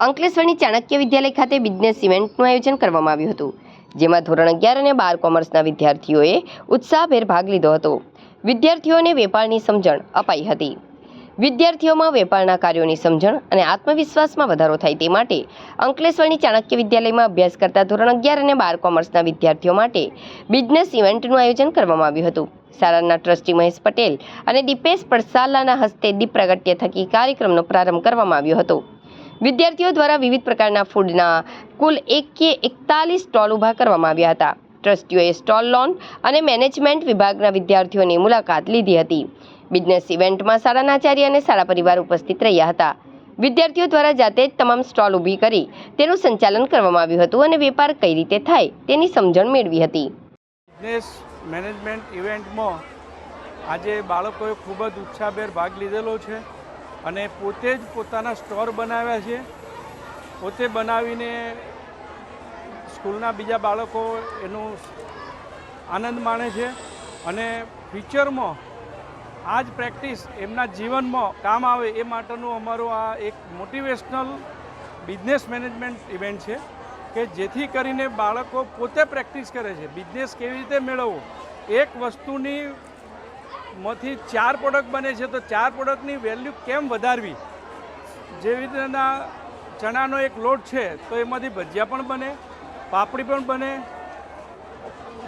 અંકલેશ્વરની ચાણક્ય વિદ્યાલય ખાતે બિઝનેસ ઇવેન્ટનું આયોજન કરવામાં આવ્યું હતું, જેમાં ધોરણ અગિયાર અને બાર કોમર્સના વિદ્યાર્થીઓએ ઉત્સાહભેર ભાગ લીધો હતો. વિદ્યાર્થીઓને વેપારની સમજણ અપાઈ હતી. વિદ્યાર્થીઓમાં વેપારના કાર્યોની સમજણ અને આત્મવિશ્વાસમાં વધારો થાય તે માટે અંકલેશ્વરની ચાણક્ય વિદ્યાલયમાં અભ્યાસ કરતા ધોરણ અગિયાર અને બાર કોમર્સના વિદ્યાર્થીઓ માટે બિઝનેસ ઇવેન્ટનું આયોજન કરવામાં આવ્યું હતું. શાળાના ટ્રસ્ટી મહેશ પટેલ અને દીપેશ પડસાલાના હસ્તે દીપ પ્રગટ્ય થકી કાર્યક્રમનો પ્રારંભ કરવામાં આવ્યો હતો. વિદ્યાર્થીઓ દ્વારા વિવિધ પ્રકારના ફૂડના કુલ એક કે એકતાલીસ સ્ટોલ ઊભા કરવામાં આવ્યા હતા. ટ્રસ્ટીઓએ સ્ટોલ લોન અને મેનેજમેન્ટ વિભાગના વિદ્યાર્થીઓની મુલાકાત લીધી હતી. બિઝનેસ ઇવેન્ટમાં શાળાના આચાર્ય અને શાળા પરિવાર ઉપસ્થિત રહ્યા હતા. વિદ્યાર્થીઓ દ્વારા જાતે જ તમામ સ્ટોલ ઊભી કરી તેનું સંચાલન કરવામાં આવ્યું હતું અને વેપાર કઈ રીતે થાય તેની સમજણ મેળવી હતી. બિઝનેસ મેનેજમેન્ટ ઇવેન્ટમાં આજે બાળકોએ ખૂબ જ ઉત્સાહભેર ભાગ લીધેલો છે. અને પોતે જ પોતાના સ્ટોર બનાવ્યા છે. પોતે બનાવીને સ્કૂલના બીજા બાળકો એનું આનંદ માણે છે અને ફ્યુચરમાં આ જ પ્રેક્ટિસ એમના જીવનમાં કામ આવે એ માટેનું અમારું આ એક મોટિવેશનલ બિઝનેસ મેનેજમેન્ટ ઇવેન્ટ છે કે જેથી કરીને બાળકો પોતે પ્રેક્ટિસ કરે છે. બિઝનેસ કેવી રીતે મેળવવો? એક વસ્તુની માંથી ચાર પ્રોડક્ટ બને છે, તો ચાર પ્રોડક્ટની વેલ્યુ કેમ વધારવી? જેવી રીતના ચણાનો એક લોટ છે, તો એમાંથી ભજીયા પણ બને, પાપડી પણ બને,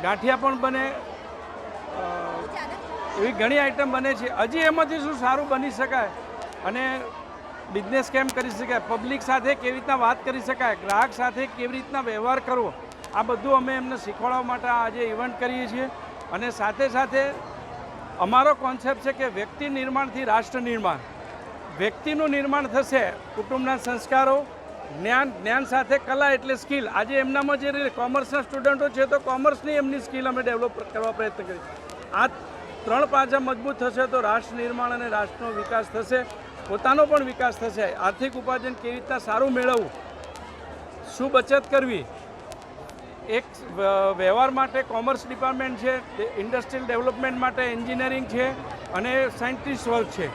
ગાંઠિયા પણ બને એવી ઘણી આઈટમ બને છે. હજી એમાંથી શું સારું બની શકાય? અને બિઝનેસ કેમ કરી શકાય? પબ્લિક સાથે કેવી રીતના વાત કરી શકાય? ગ્રાહક સાથે કેવી રીતના વ્યવહાર કરવો? આ બધું અમે એમને શીખવાડવા માટે આજે ઇવેન્ટ કરીએ છીએ. અને સાથે સાથે અમારો કોન્સેપ્ટ છે કે વ્યક્તિ નિર્માણથી રાષ્ટ્ર નિર્માણ. વ્યક્તિનું નિર્માણ થશે કુટુંબના સંસ્કારો, જ્ઞાન જ્ઞાન સાથે કલા એટલે સ્કિલ આજે એમનામાં જે કોમર્સના સ્ટુડન્ટો છે, તો કોમર્સની એમની સ્કિલ અમે ડેવલપ કરવા પ્રયત્ન કરીએ આ ત્રણ પાછા મજબૂત થશે તો રાષ્ટ્ર નિર્માણ અને રાષ્ટ્રનો વિકાસ થશે. પોતાનો પણ વિકાસ થશે. આર્થિક ઉપાર્જન કેવી રીતના સારું મેળવવું? શું બચત કરવી? એક વ્યવહાર માટે કોમર્સ ડિપાર્ટમેન્ટ છે ઇન્ડસ્ટ્રીયલ ડેવલપમેન્ટ માટે એન્જિનિયરિંગ છે અને સાયન્ટિસ્ટ વર્ગ છે.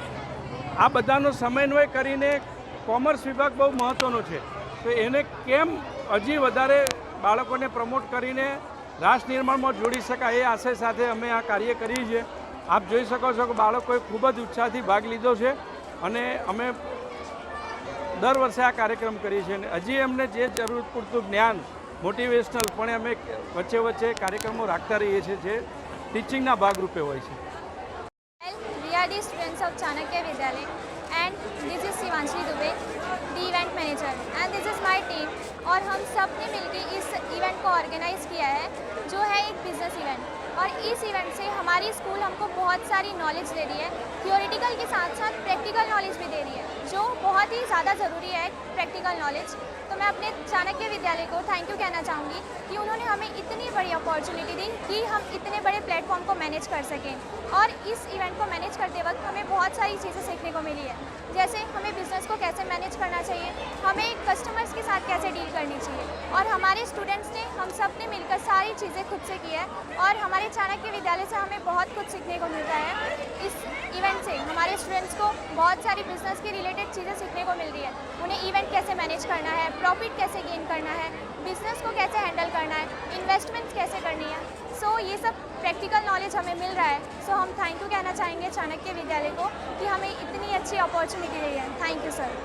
આ બધાનો સમન્વય કરીને કોમર્સ વિભાગ બહુ મહત્ત્વનો છે. તો એને કેમ હજી વધારે બાળકોને પ્રમોટ કરીને રાષ્ટ્ર નિર્માણમાં જોડી શકાય એ આશય સાથે અમે આ કાર્ય કરીએ છીએ. આપ જોઈ શકો છો કે બાળકોએ ખૂબ જ ઉત્સાહથી ભાગ લીધો છે અને અમે દર વર્ષે આ કાર્યક્રમ કરીએ છીએ. અને હજી એમને જે જરૂર પૂરતું જ્ઞાન મોટિવેશનલ પણ અમે વચ્ચે વચ્ચે કાર્યક્રમો રાખતા રહીએ છીએ જે ટીચિંગના ભાગરૂપે હોય છે We are the students of Chanakya Vidyalaya and this is Shivanshi Dubey the event manager and this is my team और हम सब ने मिलके इस इवेंट को ऑर्गेनाइज किया है जो है इस इवेंट से हमारी स्कूल हमको बहुत सारी नॉलेज दे रही है। थियोरिटिकल के साथ साथ प्रैक्टिकल नॉलेज भी दे रही है, जो बहुत ही ज़्यादा ज़रूरी है प्रैक्टिकल नॉलेज तो मैं अपने चाणक्य विद्यालय को थैंक यू कहना चाहूँगी कि उन्होंने हमें इतनी बड़ी अपॉर्चुनिटी दी कि हम इतने बड़े प्लेटफॉर्म को मैनेज कर सकें। और इस इवेंट को मैनेज करते वक्त हमें बहुत सारी चीज़ें सीखने को मिली है। जैसे हमें बिज़नेस को कैसे मैनेज करना चाहिए, हमें कस्टमर्स के साथ कैसे डील करनी चाहिए। और हमारे स्टूडेंट्स ने, हम सबने मिलकर सारी चीज़ें खुद से की है। और हमारे चाणक्य विद्यालय से हमें बहुत कुछ सीखने को मिलता है। इस इवेंट से हमारे स्टूडेंट्स को बहुत सारी बिज़नेस के रिलेटेड चीज़ें सीखने को मिल रही है। उन्हें इवेंट कैसे मैनेज करना है प्रॉफिट कैसे गेन करना है बिज़नेस को कैसे हैंडल करना है इन्वेस्टमेंट कैसे करनी है। सो ये सब प्रैक्टिकल नॉलेज हमें मिल रहा है। सो हम थैंक यू कहना चाहेंगे चाणक्य विद्यालय को कि हमें इतनी अच्छी अपॉर्चुनिटी दी है। Thank you sir